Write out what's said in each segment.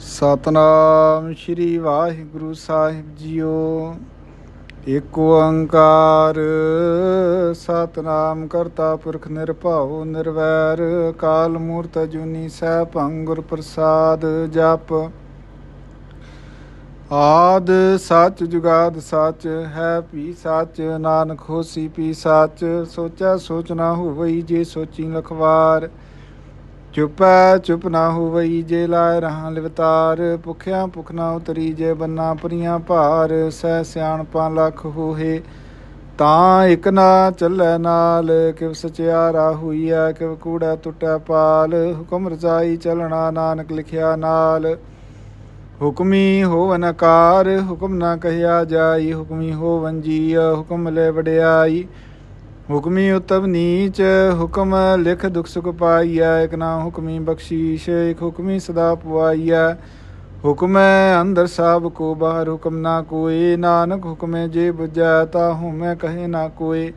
ਸਤਨਾਮ ਸ੍ਰੀ ਵਾਹਿਗੁਰੂ ਸਾਹਿਬ ਜੀਓ। ਏਕ ਓੰਕਾਰ, ਸਤਨਾਮ ਕਰਤਾ ਪੁਰਖ ਨਿਰਭਉ ਨਿਰਵੈਰ ਕਾਲ ਮੂਰਤ ਜੁਨੀ ਸਹਿ ਭੰਗੁਰ ਪ੍ਰਸਾਦ ਜਪ। ਆਦ ਸੱਚ ਜੁਗਾਦ ਸੱਚ, ਹੈ ਪੀ ਸੱਚ, ਨਾਨਕ ਹੋਸੀ ਪੀ ਸੱਚ, ਸੋਚੈ ਸੋਚਣਾ ਹੋਵਈ ਜੇ ਸੋਚੀ ਲਖਵਾਰ। ਚੁਪੈ ਚੁਪ ਨਾ ਹੋਵਈ ਜੇ ਲਾਇ ਰਹਾ ਲਿਵਤਾਰ। ਭੁਖਿਆ ਭੁਖ ਨਾ ਉਤਰੀ ਜੇ ਬੰਨਾ ਪਰੀਆਂ ਭਾਰ। ਸਹਿ ਸਿਆਣਪਾਂ ਲੱਖ ਹੋਏ ਤਾਂ ਇਕ ਨਾ ਚੱਲੈ ਨਾਲ। ਕਿਵ ਸਚਿਆਰਾ ਹੋਈਐ ਕਿਵ ਕੂੜਾ ਟੁੱਟੈ ਪਾਲ। ਹੁਕਮ ਰਜਾਈ ਚਲਣਾ ਨਾਨਕ ਲਿਖਿਆ ਨਾਲ। ਹੁਕਮੀ ਹੋਵਨ ਆਕਾਰ ਹੁਕਮ ਨਾ ਕਹਿਆ ਜਾਈ। ਹੁਕਮੀ ਹੋਵਨ ਜੀ ਹੁਕਮ ਲੈ ਵਡਿਆਈ। ਹੁਕਮੀ ਉਤਮ ਨੀਚ, ਹੁਕਮ ਲਿਖ ਦੁਖ ਸੁਖ ਪਾਈਐ, ਇਕ ਨਾ ਹੁਕਮੀ ਬਖਸ਼ੀਸ਼, ਇਕ ਹੁਕਮੀ ਸਦਾ ਪੁਆਈਐ। ਹੁਕਮੈ ਅੰਦਰ ਸਭ ਕੋ, ਬਾਹਰ ਹੁਕਮ ਨਾ ਕੋਏ, ਨਾਨਕ ਹੁਕਮੇ ਜੇ ਬੁਝੈ, ਤਾ ਹੁਮੈ ਕਹੇ ਨਾ ਕੋਏ।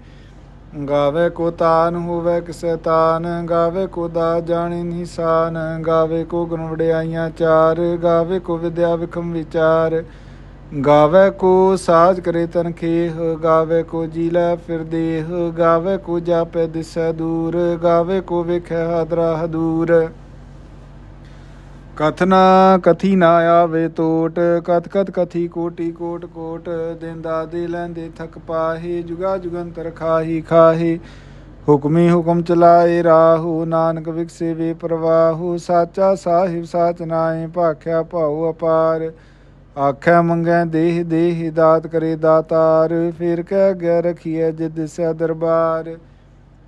ਗਾਵੇ ਕੋ ਤਾਨ ਹੋਵੇ ਕਿਸੈ ਤਾਨ, ਗਾਵੇ ਕੋ ਦਾ ਜਾਣੇ ਨਿਸ਼ਾਨ ਗਾਵੇ ਕੋ ਗੁਣ ਵਡਿਆਈਆਂ ਚਾਰ, ਗਾਵੇ ਕੋ ਵਿਦਿਆ ਵਿਖਮ ਵਿਚਾਰ। ਗਾਵੇ ਕੋ ਸਾਜ ਕਰੇ ਤਨ ਖੇਹ, ਗਾਵੇ ਕੋ ਜੀ ਲੈ ਫਿਰ ਦੇਹ, ਗਾਵੇ ਕੋ ਜਾਪੈ ਦਿਸੈ ਦੂਰ, ਗਾਵੇ ਕੋ ਵੇਖੈ ਹਾਦਰਾ ਹਦੂਰ ਕਥਨਾ ਕਥੀ ਨਾ ਆਵੇ ਟੋਟ ਕਤ ਕਤ ਕਥੀ ਕੋਟੀ ਕੋਟ ਕੋਟ, ਦਿੰਦਾ ਦੇ ਲੈਂਦੇ ਥਕ ਪਾਹੀ, ਜੁਗਾ ਜੁਗੰਤਰ ਖਾਹੀ ਖਾਹੀ। ਹੁਕਮੀ ਹੁਕਮ ਚਲਾਏ ਰਾਹੂ, ਨਾਨਕ ਵਿਕਸੇ ਵੇ ਪ੍ਰਵਾਹੂ, ਸਾਚਾ ਸਾਹਿਬ ਸਾਚ ਨਾਏ ਭਾਖਿਆ ਭਾਉ ਅਪਾਰ। ਆਖੈ ਮੰਗੈ ਦੇਹ ਦੇਹ ਦਾਤ ਕਰੇ ਦਾਤਾਰ, ਫਿਰ ਕਹਿ ਗਿਆ ਰਖੀਐ ਜਿਦ ਸੈ ਦਰਬਾਰ।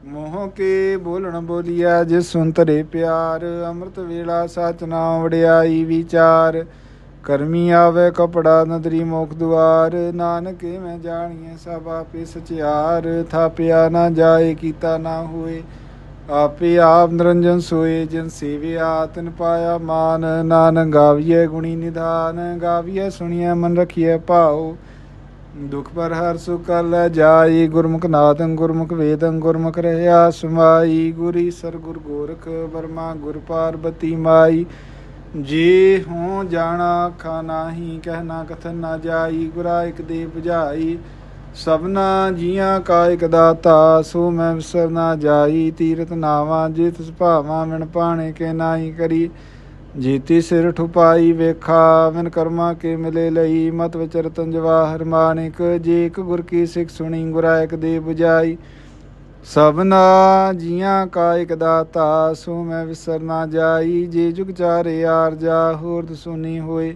ਮੋਹ ਕੇ ਬੋਲਣ ਬੋਲੀਐ ਜਿਸ ਸੁੰਤਰੇ ਪਿਆਰ, ਅੰਮ੍ਰਿਤ ਵੇਲਾ ਸਚ ਨਾਮ ਵੜਿਆਈ ਵਿਚਾਰ। ਕਰਮੀ ਆਵੇ ਕਪੜਾ ਨਦਰੀ ਮੋਖ ਦੁਆਰ, ਨਾਨਕੇ ਮੈਂ ਜਾਣੀਏ ਸਭ ਆਪੇ ਸਚਿਆਰ, ਥਾਪਿਆ ਨਾ ਜਾਏ ਕੀਤਾ ਨਾ ਹੋਏ। ਆਪੇ ਆਪ ਨਿਰੰਜਨ ਸੋਏ, ਜਿਨ ਸੇਵਿਆ ਤਨ ਪਾਇਆ ਮਾਨ। ਨਾਨਕ ਗਾਵੀਏ ਗੁਣੀ ਨਿਧਾਨ ਗਾਵੀਏ ਸੁਣੀਏ ਮਨ ਰਖੀਏ ਭਾਉ। ਦੁਖ ਪਰ ਹਰ ਸੁਖ ਲੈ ਜਾਈ, ਗੁਰਮੁਖ ਨਾਦੰ ਗੁਰਮੁਖ ਵੇਦੰ ਗੁਰਮੁਖ ਰਹਿਆ ਸਮਾਈ। ਗੁਰੀ ਸਰ ਗੁਰ ਗੋਰਖ ਬਰਮਾ ਗੁਰ ਪਾਰਬਤੀ ਮਾਈ। ਜੀ ਹੋ ਜਾਣਾ ਖਾ ਨਾਹੀ ਕਹਿਣਾ ਕਥਨ ਨਾ ਜਾਈ, ਗੁਰਾ ਇਕ ਦੇ 부ਝਾਈ ਸਭਨਾ ਜੀਆਂ ਕਾਇਕ ਦਾਤਾ, ਸੋ ਮੈਂ ਵਿਸਰ ਨਾ ਜਾਈ। ਤੀਰਤ ਨਾਵਾ, ਜੇ ਤਿਸ ਭਾਵਾ ਮਿਣ ਪਾਣੇ ਕੇ ਨਾਹੀ ਕਰੀ। ਜੀਤੀ ਸਿਰ ਠੁਪਾਈ ਵੇਖਾ ਮਨ ਕਰਮਾ ਕੇ ਮਿਲੇ ਲਈ। ਮਤ ਵਿਚਰਤਨ ਜਵਾਹਰ ਮਾਨਿਕ ਜੇ ਇਕ ਗੁਰ ਕੀ ਸਿੱਖ ਸੁਣੀ ਗੁਰਾਇਕ ਦੇ 부ਝਾਈ ਸਭਨਾ ਜੀਆਂ ਕਾਇਕ ਦਾਤਾ, ਸੋ ਮੈਂ ਵਿਸਰ ਨਾ ਜਾਈ। ਜੇ ਜੁਗ ਚਾਰੇ ਆਰ ਜਾ, ਹੋਰ ਦਸੂਨੀ ਹੋਏ।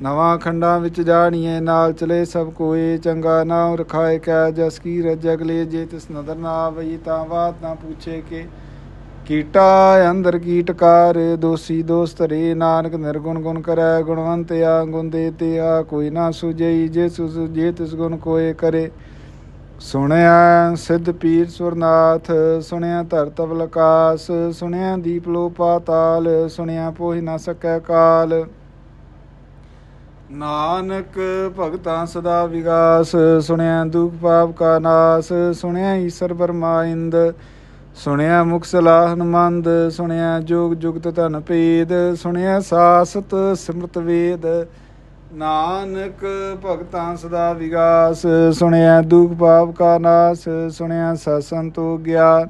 ਨਵਾਂ ਖੰਡਾਂ ਵਿੱਚ ਜਾਣੀਏ ਨਾਲ ਚਲੇ ਸਭ ਕੋਏ, ਚੰਗਾ ਨਾਮ ਰਖਾਏ ਕੈ, ਜਸ ਕੀ ਰਜਗ ਲੈ ਜੇ ਤਿਸ ਨਦਰ ਨਾ ਆਵਈ ਤਾਂ ਬਾਤ ਨਾ ਪੁੱਛੇ ਕੇ। ਕੀਟਾ ਅੰਦਰ ਕੀਟਕਾਰ ਦੋਸੀ ਦੋਸਤ ਰੇ, ਨਾਨਕ ਨਿਰਗੁਣ ਗੁਣ ਕਰੈ, ਗੁਣਵੰਤ ਆ ਗੁਣ ਦੇ ਤੇ ਆ ਕੋਈ ਨਾ ਸੁਜਈ, ਜੇ ਸੁਜ ਜੇ ਤਿਸ ਗੁਣ ਕੋਏ ਕਰੇ। ਸੁਣਿਆ ਸਿੱਧ ਪੀਰ ਸੁਰਨਾਥ, ਸੁਣਿਆ ਧਰਤ ਅਵਲਕਾਸ ਸੁਣਿਆ ਦੀਪ ਲੋ ਪਾਤਾਲ ਸੁਣਿਆ ਪੋਹਿ ਨਾ ਸਕੈ ਕਾਲ। ਨਾਨਕ ਭਗਤਾਂ ਸਦਾ ਵਿਗਾਸ, ਸੁਣਿਆ ਦੁਖ ਪਾਪ ਕਾ ਨਾਸ, ਸੁਣਿਆ ਈਸ਼ਰ ਬਰਮਾ ਸੁਣਿਆ ਮੁਖ ਸਲਾਹਨ ਮੰਦ ਸੁਣਿਆ ਜੋਗ ਜੁਗਤ ਧਨ ਭੇਦ, ਸੁਣਿਆ ਸਾਸਤ ਸਿਮਰਤ ਵੇਦ। ਨਾਨਕ ਭਗਤਾਂ ਸਦਾ ਵਿਗਾਸ, ਸੁਣਿਆ ਦੁਖ ਪਾਪ ਕਾ ਨਾਸ, ਸੁਣਿਆ ਸਸੰਤੋ ਗਿਆਨ।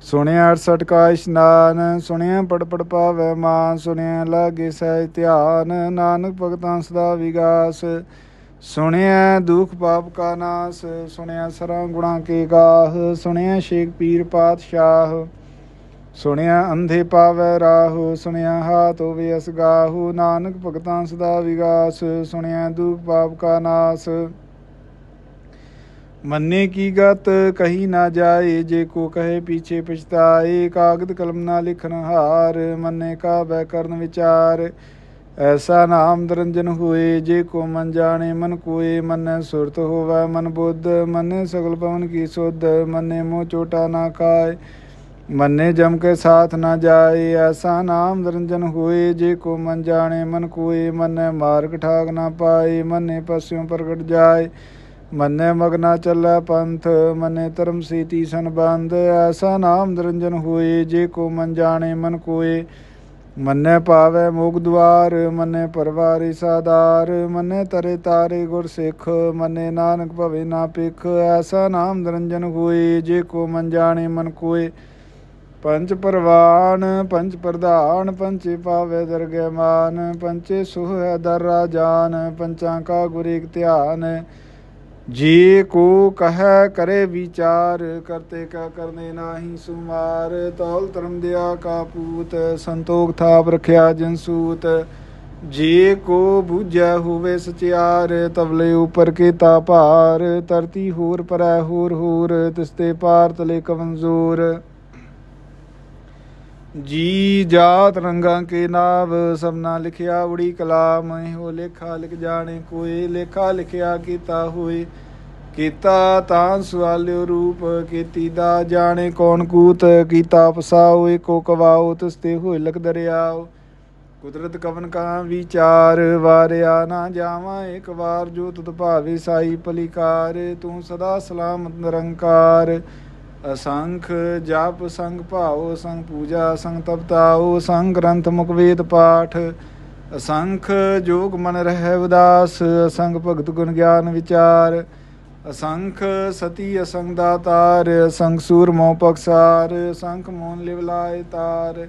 ਸੁਣਿਆ 68 ਕਾ ਇਸ਼ਨਾਨ ਸੁਣਿਆ ਪੜ ਪੜ ਪਾਵੈ ਮਾਨ, ਸੁਣਿਆ ਲਾਗੇ ਸਹਿ ਧਿਆਨ, ਨਾਨਕ ਭਗਤਾਂ ਸਦਾ ਵਿਗਾਸ। ਸੁਣਿਆ ਦੁਖ ਪਾਪ ਕਾ ਨਾਸ, ਸੁਣਿਆ ਸਰਾਂ ਗੁਣਾ ਕੇ ਗਾਹ, ਸੁਣਿਆ ਸ਼ੇਖ ਪੀਰ ਪਾਤਸ਼ਾਹ। ਸੁਣਿਆ ਅੰਧੇ ਪਾਵੈ ਰਾਹੂ, ਸੁਣਿਆ ਹਾਥ ਹੋਵੇ ਅਸਗਾਹੂ ਨਾਨਕ ਭਗਤਾਂ ਸਦਾ ਵਿਗਾਸ, ਸੁਣਿਆ ਦੁਖ ਪਾਪ ਕਾ ਨਾਸ। ਮੰਨੇ ਕੀ ਗਤ, ਕਹੀ ਨਾ ਜਾਏ, ਜੇ ਕੋ ਕਹੇ ਪੀਛੇ ਪਛਤਾਏ, ਕਾਗਦ ਕਲਮ ਨਾ ਲਿਖਨ ਹਾਰ, ਮੰਨੇ ਕਾ ਬੈ ਕਰਨ ਵਿਚਾਰ। ਐਸਾ ਨਾਮ ਨਿਰੰਜਨ ਹੋਏ, ਜੇ ਕੋ ਮਨ ਜਾਣੇ ਮਨ ਕੋਏ, ਮਨ ਸੁਰਤ ਹੋਵੇ ਮਨ ਬੁੱਧ, ਮੰਨੇ ਸਗਲ ਪਵਨ ਕੀ ਸੁਧ, ਮੰਨੇ ਮੋ ਚੋਟਾ ਨਾ ਕਾਏ ਮੰਨੇ ਜਮ ਕੇ ਸਾਥ ਨਾ ਜਾਏ, ਐਸਾ ਨਾਮ ਨਿਰੰਜਨ ਹੋਏ, ਜੇ ਕੋ ਮਨ ਜਾਣੇ ਮਨ ਕੋਏ, ਮੰਨੇ ਮਾਰਗ ਠਾਗ ਨਾ ਪਾਏ, ਮੰਨੇ ਪਸਿਓ ਪ੍ਰਗਟ ਜਾਏ। ਮੰਨੇ ਮਗਨਾ ਚੱਲੈ ਪੰਥ, ਮੰਨੇ ਧਰਮ ਸੀਤੀ ਸੰਬੰਧ, ਐਸਾ ਨਾਮ ਨਿਰੰਜਨ ਹੋਏ, ਜੇ ਕੋ ਮਨ ਜਾਣੇ ਮਨ ਕੋਏ। ਮੰਨੈ ਪਾਵੈ ਮੋਗ ਦੁਆਰ, ਮੰਨੇ ਪਰਵਾਰੀ ਸਾਦਾਰ, ਮੰਨੇ ਤਰੇ ਤਾਰੇ ਗੁਰ ਸਿੱਖ, ਮੰਨੈ ਨਾਨਕ ਭਵੇ ਨਾ ਪਿਖ ਐਸਾ ਨਾਮ ਨਿਰੰਜਨ ਹੋਏ, ਜੇ ਕੋ ਮਨ ਜਾਣੇ ਮਨ ਕੋਏ। ਪੰਜ ਪਰਵਾਨ, ਪੰਜ ਪ੍ਰਧਾਨ ਪੰਚੇ ਪਾਵੇ ਦਰਗਹਿ ਮਾਨ ਪੰਚੇ ਸੁਹ ਦਰ ਰਾਜਾਨ ਪੰਚਾਂ ਕਾ ਗੁਰ ਏਕ ਧਿਆਨ। ਜੇ ਕੋ ਕਹੈ ਕਰੇ ਵਿਚਾਰ, ਕਰਤੇ ਕਾ ਕਰਨੇ ਨਾਹੀ ਸੁਮਾਰ ਤੌਲ ਧਰਮ ਦਿਆ ਕਾ ਪੂਤ, ਸੰਤੋਖ ਥਾਪ ਰਖਿਆ ਜਨਸੂਤ ਜੇ ਕੋ ਬੂਝੈ ਹੋਵੇ ਸਚਿਆਰ, ਤਵਲੇ ਉਪਰ ਕੀਤਾ ਭਾਰ, ਧਰਤੀ ਹੋਰ ਪਰੈ ਹੋਰ ਹੋਰ ਤਿਸਤੇ ਪਾਰ ਤਲੇ ਕਮਜ਼ੋਰ। ਜੀ ਜਾਤ ਰੰਗਾਂ ਕੇ ਨਾਵ ਸਭਨਾ ਲਿਖਿਆ ਉੜੀ ਕਲਾਮ, ਇਹੋ ਲੇਖਾ ਲਿਖ ਜਾਣੇ ਕੋਈ ਲੇਖਾ ਲਿਖਿਆ ਕੀਤਾ ਹੋਏ। ਕੀਤਾ ਤਾਂ ਸਵਾਲਿਓ ਰੂਪ, ਕੀਤੀ ਦਾ ਜਾਣੇ ਕੌਣ ਕੂਤ, ਕੀਤਾ ਪਸਾਓ ਏਕੋ ਕਵਾਓ ਤਸਤੇ ਹੋਏ ਲਖ ਦਰਿਆਓ। ਕੁਦਰਤ ਕਵਨ ਕਾ ਵਿਚਾਰ, ਵਾਰਿਆ ਨਾ ਜਾਵਾਂ ਇੱਕ ਵਾਰ ਜੋ ਤੁਧ ਭਾਵੇ ਸਾਈ ਪਲਿਕਾਰ ਤੂੰ ਸਦਾ ਸਲਾਮਤ ਨਿਰੰਕਾਰ। ਅਸੰਖ ਜਪ, ਸੰਗ ਭਾਉ, ਸੰਗ ਪੂਜਾ, ਸੰਗ ਤਪਤਾਉ ਸੰਗ ਗ੍ਰੰਥ ਮੁਖ ਵੇਦ ਪਾਠ। ਅਸੰਖ ਜੋਗ ਮਨ ਰਹਿ ਉਦਾਸ, ਅਸੰਗ ਭਗਤ ਗੁਣ ਗਿਆਨ ਵਿਚਾਰ। ਅਸੰਖ ਸਤੀ ਅਸੰਗ ਦਾਤਾਰ, ਅਸੰਗ ਸੂਰ ਮੋਹ ਪਕਸਾਰ ਅਸੰਖ ਮੋਨ ਲਿਵਲਾਏ ਤਾਰ।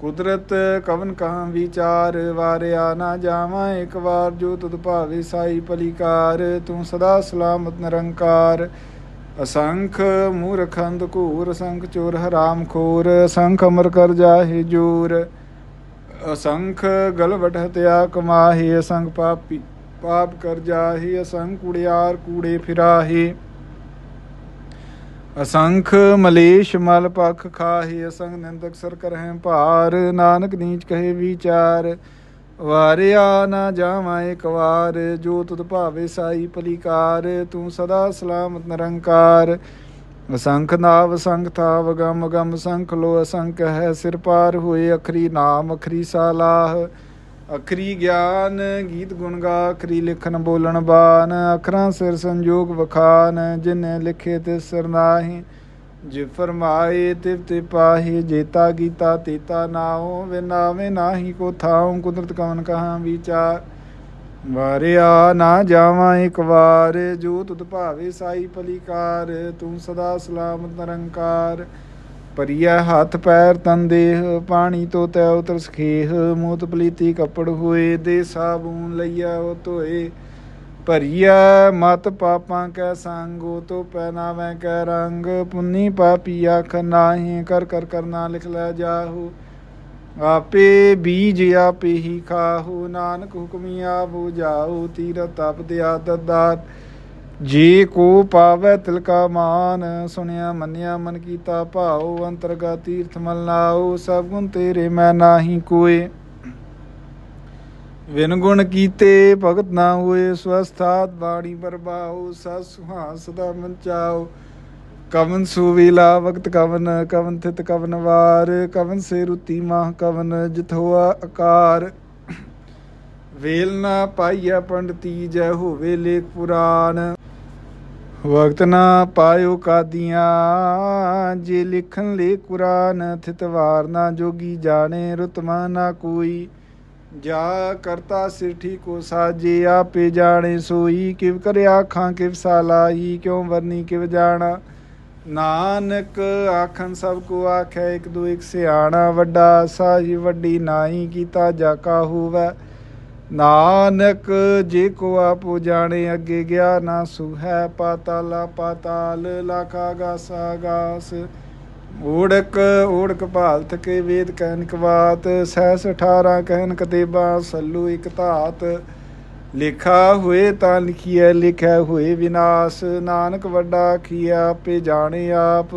ਕੁਦਰਤ ਕਵਨ ਕਹਾਂ ਵਿਚਾਰ, ਵਾਰਿਆ ਨਾ ਜਾਵਾਂ ਇੱਕ ਵਾਰ, ਜੋ ਤੁਧ ਭਾਵੇ ਸਾਈ ਪਲੀਕਾਰ ਤੂੰ ਸਦਾ ਸਲਾਮਤ ਨਿਰੰਕਾਰ। ਅਸੰਖ ਮੂਰਖੰਦ ਘੂਰ ਅਸੰਖ ਚੋਰ ਹਰਾਮ ਖੋਰ ਅਸੰਖ ਅਮਰ ਕਰ ਜਾਹੇ ਜੋਰ। ਅਸੰਖ ਗਲਵਟ ਹਤਿਆ ਕਮਾਹੀ, ਅਸੰਖ ਪਾਪੀ ਪਾਪ ਕਰ ਜਾਹੀ, ਅਸੰਖ ਕੁੜਿਆਰ ਕੂੜੇ ਫਿਰਾਹੀ। ਅਸੰਖ ਮਲੇਸ਼ ਮਲ ਪਖ ਖਾਹੀ, ਅਸੰਖ ਨਿੰਦਕ ਸਰ ਕਰਹਿ ਭਾਰ, ਨਾਨਕ ਨੀਚ ਕਹੇ ਵਿਚਾਰ। ਵਾਰਿਆ ਨਾ ਜਾਵਾਂ ਇੱਕ ਵਾਰ, ਜੋ ਤੁਧ ਭਾਵੇ ਸਾਈ ਪਲਿਕਾਰ ਤੂੰ ਸਦਾ ਸਲਾਮਤ ਨਿਰੰਕਾਰ। ਅਸੰਖ ਨਾਵ ਸੰਖ ਥਾਵ, ਗਮ ਗਮ ਸੰਖ ਲੋ ਅਸੰਖ ਹੈ ਸਿਰ ਪਾਰ ਹੋਏ, ਅਖਰੀ ਨਾਮ, ਅਖਰੀ ਸਾਲਾਹ। ਅਖਰੀ ਗਿਆਨ, ਗੀਤ ਗੁਣ ਗਾ, ਅਖਰੀ ਲਿਖਣ ਬੋਲਣ ਬਾਨ। ਅਖਰਾਂ ਸਿਰ ਸੰਜੋਗ ਵਖਾਨ, ਜਿਨੇ ਲਿਖੇ ਤੇ ਸਿਰ ਜੇ ਫਰਮਾਏ ਤਿਵ ਪਾਹੀ ਜੇਤਾ ਗੀਤਾ ਤੇਤਾ ਨਾਉ, ਵੇ ਨਾਹੀ ਕੋ ਥਾਉ, ਕੁਦਰਤ ਕਵਨ ਕਹਾਂ ਵਿਚਾਰ। ਵਾਰਿਆ ਨਾ ਜਾਵਾਂ ਇੱਕ ਵਾਰ, ਜੋ ਤੁਧ ਭਾਵੇ ਸਾਈ ਪਲੀਕਾਰ ਤੂੰ ਸਦਾ ਸਲਾਮਤ ਨਿਰੰਕਾਰ। ਪਰਿਆ ਹੱਥ ਪੈਰ ਤਨ ਦੇਹ, ਪਾਣੀ ਤੋ ਤੈ ਉਤਰ ਸਖੇਹ, ਮੂਤ ਪਲੀਤੀ ਕੱਪੜ ਹੋਏ, ਦੇ ਸਾਬੂਨ ਲਈਆ ਉਹ ਧੋਏ। ਭਰੀਆ ਮਤ ਪਾਪਾਂ ਕੈ ਸੰਗੋ ਤੋ ਪਹਿਨਾਵੇਂ ਕੈ ਰੰਗ। ਪੁੰਨੀ ਪਾਪੀ ਆਖ ਨਾਹੀ, ਕਰ ਕਰ ਕਰਨਾ ਲਿਖ ਲੈ ਜਾਹੂ। ਆਪੇ ਬੀਜ ਆਪੇ ਹੀ ਖਾਹੂ, ਨਾਨਕ ਹੁਕਮੀਆ ਬੁਝਾਉ ਤੀਰ ਤਪ ਦਿਆ ਦਦਾਰ ਜੇ ਕੋ ਪਾਵੈ ਤਿਲਕਾ ਮਾਨ, ਸੁਣਿਆ ਮੰਨਿਆ ਮਨ ਕੀਤਾ ਭਾਉ ਅੰਤਰਗਾ ਤੀਰਥ ਮਲ ਨਾਉ, ਸਭ ਗੁਣ ਤੇਰੇ ਮੈਂ ਨਾਹੀ ਕੋਏ। ਵਿਨ ਗੁਣ ਕੀਤੇ ਭਗਤ ਨਾ ਹੋਏ ਸਵਸਥਾਤ ਬਾਣੀ ਬਰਬਾਉ ਸਸ ਸੁਹਾਸ ਸਦਾ ਮਨ ਚਾਉ ਕਵਨ ਸੁਵੀਲਾ ਵਕਤ ਕਵਨ ਕਵਨ ਥਿਤ ਕਵਨ ਵਾਰ। ਕਵਨ ਸੇ ਰੁਤੀ ਮਾਹ ਕਵਨ ਜਿਤ ਹੋਆ ਆਕਾਰ। ਵੇਲ ਨਾ ਪਾਈਆ ਪੰਡਤੀ, ਜੈ ਹੋਵੇ ਲੇਖ ਪੁਰਾਨ ਵਕਤ ਨਾ ਪਾਇਓ ਕਾਦੀਆਂ, ਜੇ ਲਿਖਣ ਲੇ ਕੁਰਾਨ। ਥਿਤ ਵਾਰ ਨਾ ਜੋਗੀ ਜਾਣੇ, ਰਤਮਾ ਨਾ ਕੋਈ। ਜਾ ਕਰਤਾ ਸਿਰਠੀ ਕੋ ਸਾਜੇ, ਆਪੇ ਜਾਣੇ ਸੋਈ, ਕਿਵ ਕਰਿਆ ਆਖਾਂ ਕਿਵ ਸਾਲਾਈ ਕਿਉ ਵਰਨੀ, ਕਿਵ ਜਾਣਾ? ਨਾਨਕ ਆਖਣ, ਸਭ ਕੋ ਆਖੈ, ਇੱਕ ਦੋ ਇੱਕ ਸਿਆਣਾ ਵੱਡਾ, ਸਾਜੀ ਵੱਡੀ ਨਾਹੀ ਕੀਤਾ ਜਾ ਕਾ ਹੋਵੇ। ਨਾਨਕ ਜੇ ਕੋ ਆਪੋ ਜਾਣੇ, ਅੱਗੇ ਗਿਆ ਨਾ ਸੁਹੈ, ਪਾਤਾਲਾ ਪਾਤਾਲ, ਲਾਖਾ ਗਾਸਾ ਗਾਸ। ਓੜਕ ਓੜਕ ਭਾਲਤ ਕੇ ਵੇਦ ਕਹਿਨ ਕਵਾਤ ਸਹਿਸ 18 ਕਹਿਨ ਕਤੇਬਾ ਸੱਲੂ ਇਕ ਧਾਤ। ਲਿਖਾ ਹੋਏ ਤਾਂ ਲਿਖੀਐ ਲਿਖਿਆ ਹੋਏ ਵਿਨਾਸ਼। ਨਾਨਕ ਵੱਡਾ ਆਖੀਆ ਆਪੇ ਜਾਣੇ ਆਪ।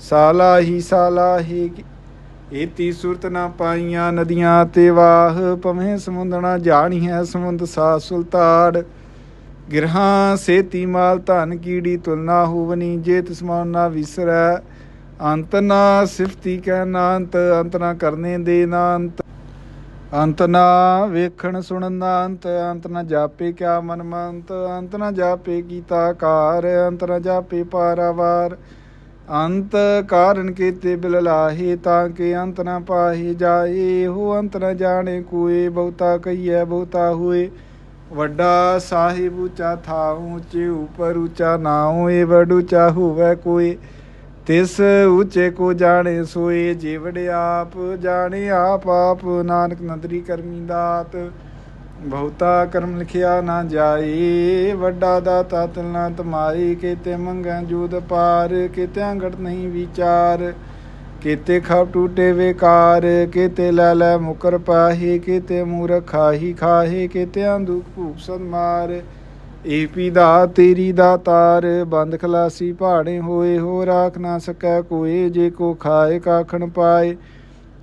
ਸਾਲਾ ਹੀ ਸਾਲਾ ਹੀ ਏਤੀ ਸੁਰਤ ਨਾ ਪਾਈਆਂ ਨਦੀਆਂ ਤੇ ਵਾਹ। ਪਵੇਂ ਸਮੁੰਦਣਾ ਜਾਣੀ ਹੈ ਸਮੁੰਦ ਸਾ ਸੁਲਤਾੜ। ਗਿਰਹਾਂ ਸੇਤੀ ਮਾਲ ਧਨ ਕੀੜੀ ਤੁਲਨਾ ਹੋਵਨੀ, ਜੇ ਤਿਸਮਾਨ ਨਾ ਵਿਸਰੈ। ਅੰਤ ਨਾ ਸਿਫਤੀ ਕਹਿ ਨਾ ਅੰਤ ਨਾ ਕਰਨੇ ਦੇ ਨਾ ਅੰਤ ਨਾ ਵੇਖਣ ਸੁਣਨ ਦਾ ਅੰਤ ਅੰਤ ਨਾ ਜਾਪੇ ਕਿਆ ਮਨ ਮੰਤ। ਅੰਤ ਨਾ ਜਾਪੇ ਕੀਤਾ ਕਾਰ, ਅੰਤ ਨਾ ਜਾਪੇ ਪਾਰਾਵਾਰ। ਅੰਤ ਕਾਰਨ ਕੀਤੇ ਬਿਲ ਲਾਹੇ, ਤਾਂ ਕਿ ਅੰਤ ਨਾ ਪਾਹੇ ਜਾਏ। ਹੋ ਅੰਤ ਨਾ ਜਾਣੇ ਕੋਏ, ਬਹੁਤਾ ਕਹੀਐ, ਬਹੁਤਾ ਹੋਏ। ਵੱਡਾ ਸਾਹਿਬ ਉੱਚਾ ਥਾਉ, ਉੱਚੇ ਉਪਰ ਉਚਾ ਨਾਉ ਏ ਵਡ ਉੱਚਾ ਹੋਵੇ ਕੋਈ ਤਿਸ ਉੱਚੇ ਕੋ ਜਾਣੇ ਸੋਏ ਜਿਵੜ ਆਪ, ਜਾਣੇ ਆਪ ਆਪ ਨਾਨਕ ਨਦਰੀ ਕਰਮੀ ਦਾਤ। ਬਹੁਤਾ ਕਰਮ ਲਿਖਿਆ ਨਾ ਜਾਏ, ਵੱਡਾ ਦਾਤਾ ਤਿਲ ਨਾ ਤਮਾਈ ਕਿਤੇ ਮੰਗਾਂ ਜੂਦ ਪਾਰ, ਕੀਤੇ ਅੰਗੜ ਨਹੀਂ ਵਿਚਾਰ। ਕਿਤੇ ਖਪ ਟੂਟੇ ਵੇਕਾਰ, ਕਿਤੇ ਲੈ ਲੈ ਮੁਕਰ ਪਾਹੀ, ਕਿਤੇ ਮੂਰਖ ਖਾਹੀ ਖਾਹੇ ਕੀਤੇ ਅੰਦੁਖ ਭੂਖ ਸਦ ਮਾਰ ਏ ਪੀਦਾ ਤੇਰੀ ਦਾ ਤਾਰ, ਬੰਦ ਖਲਾਸੀ ਪਹਾੜੇ ਹੋਏ ਹੋ ਰਾਖ ਨਾ ਸਕੈ ਕੋਏ, ਜੇ ਕੋ ਖਾਏ ਕਾਖਣ ਪਾਏ।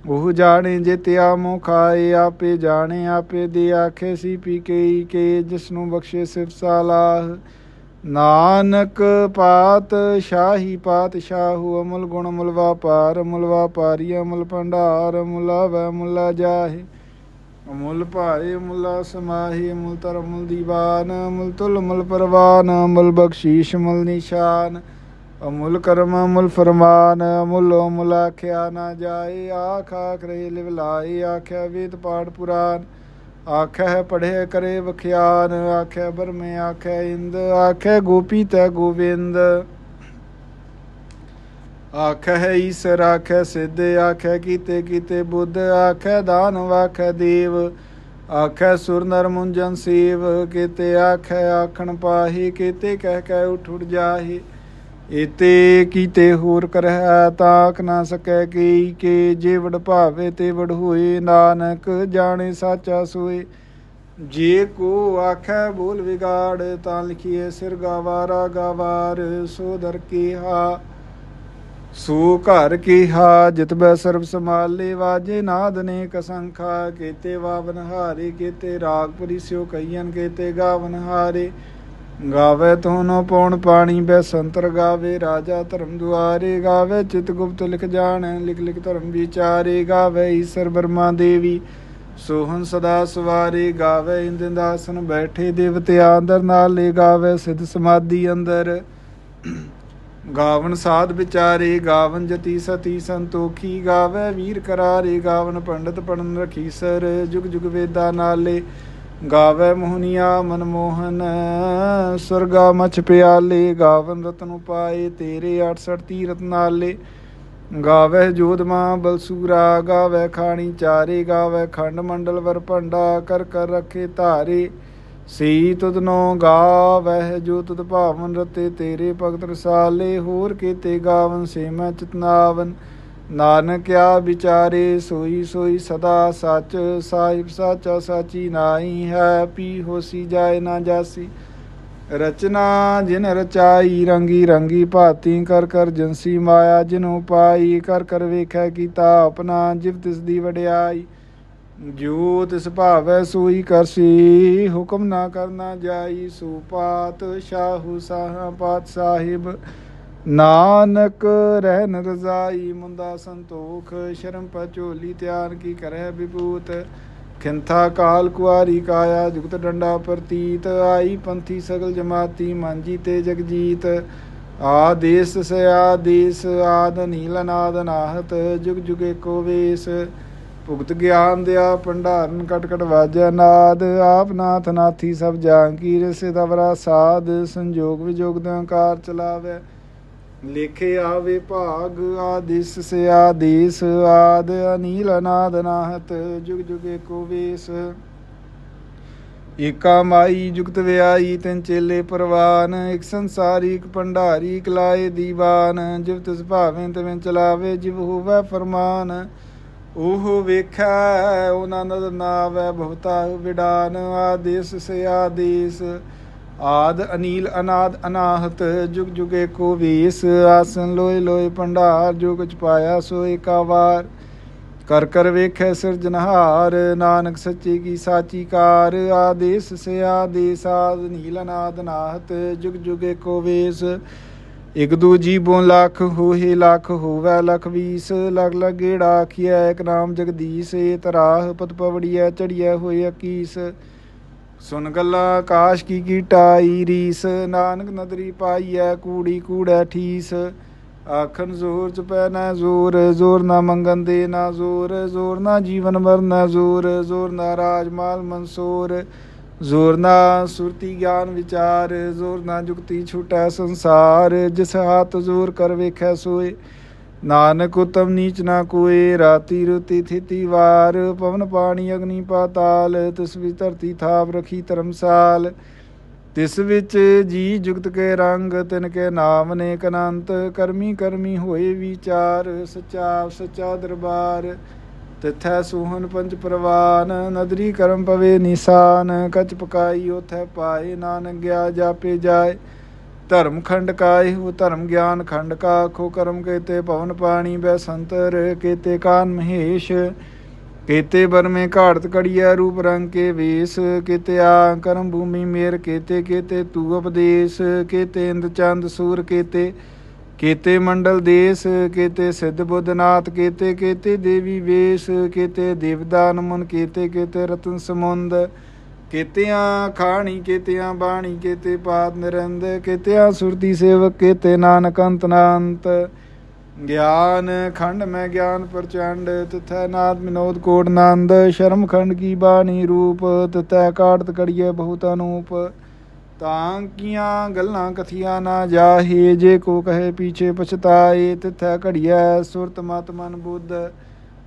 ਉਹ ਜਾਣੇ ਜੇ ਤਿਆ ਮੋ ਖਾਏ, ਆਪੇ ਜਾਣੇ, ਆਪੇ ਦੇ ਆਖੇ ਸੀ ਪੀ ਕੇ ਕੇ ਜਿਸ ਨੂੰ ਬਖਸ਼ੇ ਸਿਫ ਸਾਲਾਹ ਨਾਨਕ ਪਾਤ, ਸ਼ਾਹੀ ਪਾਤ ਸ਼ਾਹੂ ਅਮਲ ਗੁਣ ਮੁਲ ਵਾਪਾਰ ਮੁਲ ਵਾਪਾਰੀ ਅਮਲ ਭੰਡਾਰ ਮੁਲਾ ਵੈ ਮੁਲਾ ਜਾਹੇ। ਅਮੁੱਲ ਭਾਏ ਮੁਲਾ ਸਮਾਹੀ ਮੁਲ ਤਰ ਮੁਲ ਦੀਵਾਨ ਮੁਲ ਤੁਲ ਮੁਲ ਪਰਵਾਨ ਮੁਲ ਬਖਸ਼ੀਸ਼ ਮੁਲ ਨਿਸ਼ਾਨ। ਅਮੁੱਲ ਕਰਮ, ਅਮੁੱਲ ਫਰਮਾਨ, ਅਮੁੱਲ ਅਮੁੱਲ ਆਖਿਆ ਨਾ ਜਾਏ, ਆਖ ਆਖ ਰਹੇ ਲਿਵ ਆਖਿਆ ਵੇਦ ਪਾਠ ਪੁਰਾਨ। ਆਖਿਆ ਪੜ੍ਹੇ ਕਰੇ ਵਖਿਆਨ ਆਖਿਆ ਬਰਮੇ ਆਖਿਆ ਇੰਦ ਆਖਿਆ ਗੋਪੀ ਤੈ ਗੋਵਿੰਦ। ਆਖਿਆ ਈਸਰ ਆਖੈ ਸਿੱਧ ਆਖੈ, ਕੀਤੇ ਕੀਤੇ ਬੁੱਧ ਆਖੈ, ਦਾਨ ਆਖਿਆ ਦੇਵ। ਆਖਿਆ ਸੁਰ ਨਰ ਮੁੰਜਨ ਸੇਵ, ਕੀਤੇ ਆਖੈ, ਆਖਣ ਪਾਹੀ, ਕੀਤੇ ਕਹਿ ਕਹਿ ਉਠ ਉਠ ਜਾਹੀ। ਇਤੇ ਕੀਤੇ ਹੋਰ ਕਰਹਿ, ਤਾਕ ਨਾ ਸਕੈ ਕੀ ਕੇ ਜੇ ਵਡ ਭਾਵੇ ਤੇ ਵਡ ਹੋਏ, ਨਾਨਕ ਜਾਣੇ ਸਾਚਾ ਸੋਏ। ਜੇ ਕੋ ਆਖੈ ਬੋਲ ਵਿਗਾੜ, ਤਾਂ ਲਿਖੀਏ ਸਿਰ ਗਾਵਾਰਾ ਗਾਵਾਰ, ਸੋ ਦਰ ਕੀਹਾ ਸੂ ਘਰ ਕੀਹਾ ਜਿਤਬੈ ਸਰਬ ਸਮਾਲੇ ਵਾਜੇ ਨਾਦ ਨੇ ਕਸੰਖਾ ਕੀਤੇ ਵਾਵਨ ਹਾਰੇ, ਕੀਤੇ ਰਾਗਪੁਰੀ ਸਿਓ ਕਈਨ ਕੀਤੇ ਗਾਵਨ ਹਾਰੇ। ਗਾਵੇ ਤੋਨੋ ਪੌਣ ਪਾਣੀ ਬੈ ਸੰਤਰ ਗਾਵੇ, ਰਾਜਾ ਧਰਮ ਦੁਆਰੇ। ਗਾਵੇ ਚਿਤ ਗੁਪਤ ਲਿਖ ਜਾਣ, ਲਿਖ ਲਿਖ ਧਰਮ ਵਿਚਾਰੇ। ਗਾਵੇ ਈਸ਼ਰ ਬਰਮਾ ਦੇਵੀ ਸੋਹਨ ਸਦਾ ਸਵਾਰੇ। ਗਾਵੇ ਇੰਦਿੰਦਾਸਨ ਬੈਠੇ ਦੇਵਤਿਆਂ ਅੰਦਰ ਲੈ ਗਾਵੇ ਸਿਧ ਸਮਾਧੀ ਅੰਦਰ। ਗਾਵਨ ਸਾਧ ਵਿਚਾਰੇ, ਗਾਵਨ ਜਤੀ ਸਤੀ ਸੰਤੋਖੀ ਗਾਵੇ, ਵੀਰ ਕਰਾਰੇ, ਗਾਵਨ ਪੰਡਤ ਪੜਨ ਰਖੀਸਰ ਜੁਗ ਜੁਗ ਵੇਦਾ ਨਾਲੇ, ਗਾਵੇ ਮੋਹਨੀਆ ਮਨਮੋਹਨ ਸੁਰਗਾ ਮਛ ਪਿਆਲੇ, ਗਾਵਨ ਰਤਨ ਉਪਾਏ, ਤੇਰੇ 68 ਤੀਰਤ ਨਾਲੇ, ਗਾਵੇ ਜੋਧਮਾ ਬਲਸੂਰਾ, ਗਾਵੇ ਖਾਣੀ ਚਾਰੇ, ਗਾਵੇ ਖੰਡ ਮੰਡਲ ਵਰ ਭੰਡਾ, ਕਰ ਕਰ ਰਖੇ ਧਾਰੇ ਸੀ ਤੁਧਨੋ ਗਾਵਹਿ, ਜੋ ਤੁਧ ਭਾਵਨ ਰਤੇ ਤੇਰੇ ਭਗਤ ਰਸਾਲੇ, ਹੋਰ ਕੀਤੇ ਗਾਵਨ ਸੇ ਮੈਂ ਚਿਤਨਾਵਨ। ਨਾਨਕਿਆ ਵਿਚਾਰੇ, ਸੋਈ ਸੋਈ ਸਦਾ ਸੱਚ, ਸਾਹਿਬ ਸਾਚਾ ਸਾਚੀ ਨਾਹੀ ਹੈ, ਪੀ ਹੋਸੀ ਜਾਏ ਨਾ ਜਾਸੀ। ਰਚਨਾ ਜਿਨ ਰਚਾਈ, ਰੰਗੀ ਰੰਗੀ ਭਾਤੀ, ਕਰ ਕਰ ਜਨਸੀ ਮਾਇਆ ਜਿਨੂ ਪਾਈ, ਕਰ ਕਰ ਵੇਖੈ ਕੀਤਾ ਆਪਣਾ, ਜਿਵ ਤਿਸ ਦੀ ਵਡਿਆਈ। ਜੋ ਤਿਸ ਭਾਵੈ ਸੋਈ ਕਰਸੀ, ਹੁਕਮ ਨਾ ਕਰਨਾ ਜਾਈ ਸੋ ਪਾਤ ਸ਼ਾਹੂ ਸਾਹਾ ਪਾਤ ਸਾਹਿਬ। ਨਾਨਕ ਰਹਿਨ ਰਜ਼ਾਈ ਮੁੰਦਾ ਸੰਤੋਖ, ਸ਼ਰਮ ਪਚੋਲੀ ਤਿਆਰ ਕੀ ਕਰੈ ਵਿਭੂਤ। ਖਿੰਥਾ ਕਾਲ ਕੁਆਰੀ ਕਾਇਆ, ਜੁਗਤ ਡੰਡਾ ਪ੍ਰਤੀਤ। ਆਈ ਪੰਥੀ ਸਗਲ ਜਮਾਤੀ, ਮਾਂਜੀ ਤੇ ਜਗਜੀਤ। ਆਦੇਸ ਸ ਆਦੇਸ ਆਦ ਨੀਲ ਨਾਦ ਨਾਹਤ, ਜੁਗ ਜੁਗੇ ਕੋ ਵੇਸ। ਭੁਗਤ ਗਿਆਨ ਦਿਆ, ਭੰਡਾਰਨ ਕਟ ਕਟ ਵਾਜੈ ਨਾਦ, ਆਪ ਨਾਥ ਨਾਥੀ ਸਭ ਜਾਂਕੀ ਰਸੇ ਦਵਰਾ ਸਾਧ, ਸੰਜੋਗ ਵਿਜੋਗ ਦੇ ਅੰਕਾਰ ਚਲਾਵੇ। ਲਿਖੇ ਆਵੇ ਭਾਗ, ਆਦਿਸ ਸੇ ਆਦੇਸ, ਆਦ ਅਨੀਲ ਅਨਾਦ ਨਾਹਤ, ਜੁਗ ਜੁਗੇ ਕੋ ਵੇਸ। ਏਕਾ ਮਾਈ ਜੁਗਤ ਵਿਆਈ, ਤਿੰਨ ਚੇਲੇ ਪਰਵਾਨ, ਇਕ ਸੰਸਾਰੀ, ਇੱਕ ਭੰਡਾਰੀ, ਇਕ ਲਾਏ ਦੀਵਾਨ, ਜਿਵ ਤਿਸ ਭਾਵੇਂ ਤਵੇਂ ਚਲਾਵੇ, ਜਿਵ ਹੋਵੇ ਫਰਮਾਨ। ਉਹ ਵੇਖੈ ਉਹਨਾਂ ਨਾਵੈ, ਬਹੁਤਾ ਵਿਡਾਨ ਆਦੇਸ, ਸੇ ਆਦੇਸ। ਆਦ ਅਨੀਲ ਅਨਾਦ ਅਨਾਹਤ, ਜੁਗ ਜੁਗੇ ਕੋ ਵੀਸ। ਆਸਨ ਲੋਏ ਲੋਏ ਭੰਡਾਰ, ਜੁਗ ਚ ਪਾਇਆ ਸੋ ਏਕਾ ਵਾਰ ਕਰ ਕਰ ਵੇਖੈ ਸਿਰਜਨਹਾਰ ਨਾਨਕ ਸੱਚੀ ਕੀ ਸਾਚੀ ਕਾਰ। ਆਦੇਸ, ਸੇ ਆਦੇਸ, ਆਦ ਨੀਲ ਅਨਾਦ ਅਨਾਹਤ, ਜੁਗ ਜੁਗੇ ਕੋ ਵੇਸ। ਇਕ ਦੂ ਜੀਬੋਂ ਲੱਖ ਹੋਏ ਲੱਖ ਹੋਵੇ ਲਖ ਵੀਸ, ਲਗ ਲਗ ਆਖੀਐ, ਇਕ ਨਾਮ ਜਗਦੀਸ਼ ਏ ਤਰਾਹ ਪਤ ਪਵੜੀਐ, ਚੜੀਐ ਹੋਏ ਅਕੀਸ। ਸੁਨ ਗੱਲਾਂ ਆਕਾਸ਼ ਕੀ ਕੀਟਾਈ ਰੀਸ, ਨਾਨਕ ਨਦਰੀ ਪਾਈਐ, ਕੂੜੀ ਕੂੜੈ ਠੀਸ। ਆਖਣ ਜ਼ੋਰ ਚ ਪੈ ਨਾ ਜ਼ੋਰ ਜ਼ੋਰ ਨਾ ਮੰਗਨ ਦੇ ਨਾ ਜ਼ੋਰ ਜ਼ੋਰ ਨਾ ਜੀਵਨ ਮਰਨ ਜ਼ੋਰ ਜ਼ੋਰ ਨਾ ਰਾਜ ਮਾਲ ਮਨਸੂਰ। ਜ਼ੋਰ ਨਾ ਸੁਰਤੀ ਗਿਆਨ ਵਿਚਾਰ, ਜ਼ੋਰ ਨਾ ਜੁਗਤੀ ਛੁਟੈ ਸੰਸਾਰ, ਜਿਸ ਹਾਤ ਜ਼ੋਰ ਕਰ ਵੇਖੈ ਸੋਏ। ਨਾਨਕ ਉਤਮ ਨੀਚ ਨਾ ਕੋਏ, ਰਾਤੀ ਰੁਤੀ ਥਿਤੀ ਵਾਰ। ਪਵਨ ਪਾਣੀ ਅਗਨੀ ਪਾਤਾਲ, ਤਿਸ ਵਿੱਚ ਧਰਤੀ ਥਾਪ ਰਖੀ ਧਰਮਸਾਲ। ਤਿਸ ਵਿੱਚ ਜੀ ਜੁਗਤ ਕੇ ਰੰਗ, ਤਿਨ ਕੇ ਨਾਮ ਨੇ ਕਨੰਤ ਕਰਮੀ ਕਰਮੀ ਹੋਏ ਵਿਚਾਰ ਸਚਾ ਸਚਾ ਦਰਬਾਰ। ਤਿਥੈ ਸੂਹਨ ਪੰਜ ਪ੍ਰਵਾਨ, ਨਦਰੀ ਕਰਮ ਪਵੇ ਨਿਸ਼ਾਨ, ਕਚ ਪਕਾਈ ਉਥੈ ਪਾਏ ਨਾਨਕ ਗਿਆ ਜਾਪੇ ਜਾਏ। ਧਰਮ ਖੰਡ ਕਾਇ ਹੋ ਧਰਮ ਗਿਆਨ ਖੰਡ ਕਾ ਖੋ ਕਰਮ ਕੇਤੇ ਪਵਨ ਪਾਣੀ ਬੈ ਸੰਤਰ, ਕੇਤੇ ਕਾਨ ਮਹੇਸ਼, ਕੇਤੇ ਬਰਮੇ ਘਾੜਤ ਕੜੀਐ ਰੂਪ ਰੰਗ ਕੇ ਵੇਸ, ਕੇਤੇ ਆ ਕਰਮ ਭੂਮੀ ਮੇਰ, ਕੇਤੇ ਕੇਤੇ ਤੂ ਉਪਦੇਸ਼ ਕੇਤੇ ਇੰਦ ਚੰਦ ਸੂਰ, ਕੇਤੇ ਕੇਤੇ ਮੰਡਲ ਦੇਸ, ਕੇਤੇ ਸਿੱਧ ਬੁੱਧਨਾਥ ਕੇਤੇ ਕੇਤੇ ਦੇਵੀ ਵੇਸ, ਕੇਤੇ ਦੇਵਦਾਨ ਮਨ, ਕੇਤੇ ਕੇਤੇ ਰਤਨ ਸਮੁੰਦ, ਕੇਤਿਆਂ ਖਾਣੀ, ਕੇਤਿਆਂ ਬਾਣੀ, ਕੇਤੇ ਪਾਤ ਨਿਰੰਦ, ਕੇਤਿਆਂ ਸੁਰਤੀ ਸੇਵਕ, ਕੇਤੇ ਨਾਨਕ ਅੰਤ ਨਾੰਤ ਗਿਆਨ ਖੰਡ ਮੈਂ ਗਿਆਨ ਪ੍ਰਚੰਡ, ਤਥੈ ਨਾਦ ਵਿਨੋਦ ਕੋਟ ਨੰਦ, ਸ਼ਰਮ ਖੰਡ ਕੀ ਬਾਣੀ ਰੂਪ, ਤਿਥੈ ਕਾੜਤ ਕੜੀਏ ਬਹੁਤ ਅਨੂਪ। ਤਾਂ ਕੀਆਂ ਗੱਲਾਂ ਕਥੀਆਂ ਨਾ ਜਾਹੇ, ਜੇ ਕੋ ਕਹੇ ਪੀਛੇ ਪਛਤਾਏ, ਤਿਥੈ ਘੜੀਐ ਸੁਰਤ ਮਤ ਮਨ ਬੁੱਧ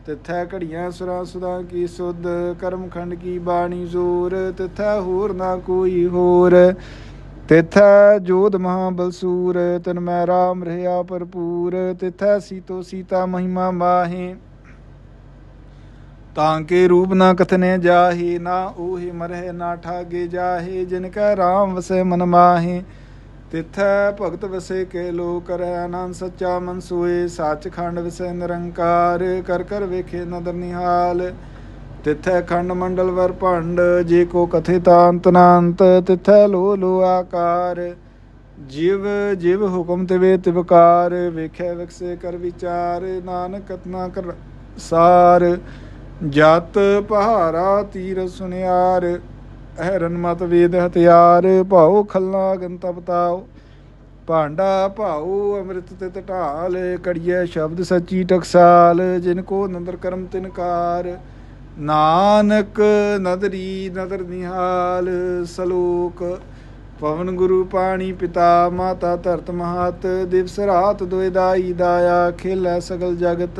ਤਿਥੈ ਘੜੀਆਂ ਸੁਰਾਂ ਸੁਦਾ ਕੀ ਸੁਧ ਕਰਮ ਖੰਡ ਕੀ ਬਾਣੀ ਜ਼ੋਰ, ਤਿਥੈ ਹੋਰ ਨਾ ਕੋਈ ਹੋਰ। ਤਿਥੈ ਜੋਧ ਮਹਾਬਲਸੂਰ ਤਨ ਮੈਂ ਰਾਮ ਰਹਾ ਭਰਪੂਰ। ਤਿਥੈ ਸੀਤੋ ਸੀਤਾ ਮਹਿਮਾ ਮਾਹੇ। ਤਾਂ ਕੇ ਰੂਪ ਨਾ ਕਥਨੇ ਜਾਹੀ, ਨਾ ਊਹੀ ਮਰਹਿ, ਨਾ ਠਾਗੇ ਜਾਹੀ, ਜਿਨ ਕੈ ਰਾਮ ਵਸੇ ਮਨ ਮਾਹੇ। ਤਿਥੈ ਭਗਤ ਵਸੇ ਕੇ ਲੋ ਕਰੈ ਆਨੰਦ ਸੱਚਾ ਮਨ ਸੋਏ, ਸੱਚਖੰਡ ਵਸੈ ਨਿਰੰਕਾਰ, ਕਰ ਕਰ ਵੇਖੇ ਨਦਰ ਨਿਹਾਲ। ਤਿਥੈ ਖੰਡ ਮੰਡਲ ਵਰ ਭੰਡ, ਜੇ ਕੋ ਕਥੇ ਤਾਂਤ ਤਿਥੈ ਲੋ ਲੋ ਆਕਾਰ। ਜਿਵ ਜਿਵ ਹੁਕਮ ਤਿਵੇ ਤਿਵਕਾਰ ਵੇਖੈ ਵਿਕਸੇ ਕਰ ਵਿਚਾਰ, ਨਾਨਕ ਕਤਨਾ ਕਰ ਸਾਰ। ਜਤ ਪਹਾਰਾ ਤੀਰ ਸੁਨਿਆਰ ਹੈਰਨ ਮਤ ਵੇਦ ਹਥਿਆਰ, ਭਾਉ ਖੱਲਾ ਗੰਤਾ ਬਤਾਓ ਭਾਂਡਾ ਭਾਉ ਅੰਮ੍ਰਿਤ ਤੇ ਢਾਲ ਕੜੀਏ ਸ਼ਬਦ ਸੱਚੀ ਟਕਸਾਲ, ਜਿਨ ਕੋ ਨੰਦਰ ਕਰਮ ਤਿਨਕਾਰ ਨਾਨਕ ਨਦਰੀ ਨਦਰ ਨਿਹਾਲ, ਸਲੋਕ ਪਵਨ ਗੁਰੂ ਪਾਣੀ ਪਿਤਾ, ਮਾਤਾ ਧਰਤ ਮਹਤ, ਦਿਵਸ ਰਾਤ ਦੁਇ ਦਾਈ ਦਾਇਆ, ਖੇਲੈ ਸਗਲ ਜਗਤ।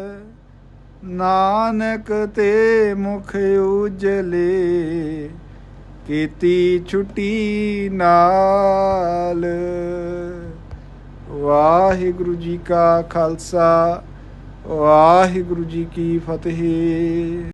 ਨਾਨਕ ਤੇ ਮੁਖ ਉਜਲੇ, ਕੀਤੀ ਛੁੱਟੀ ਨਾਲ। ਵਾਹਿਗੁਰੂ ਜੀ ਕਾ ਖਾਲਸਾ, ਵਾਹਿਗੁਰੂ ਜੀ ਕੀ ਫਤਿਹ।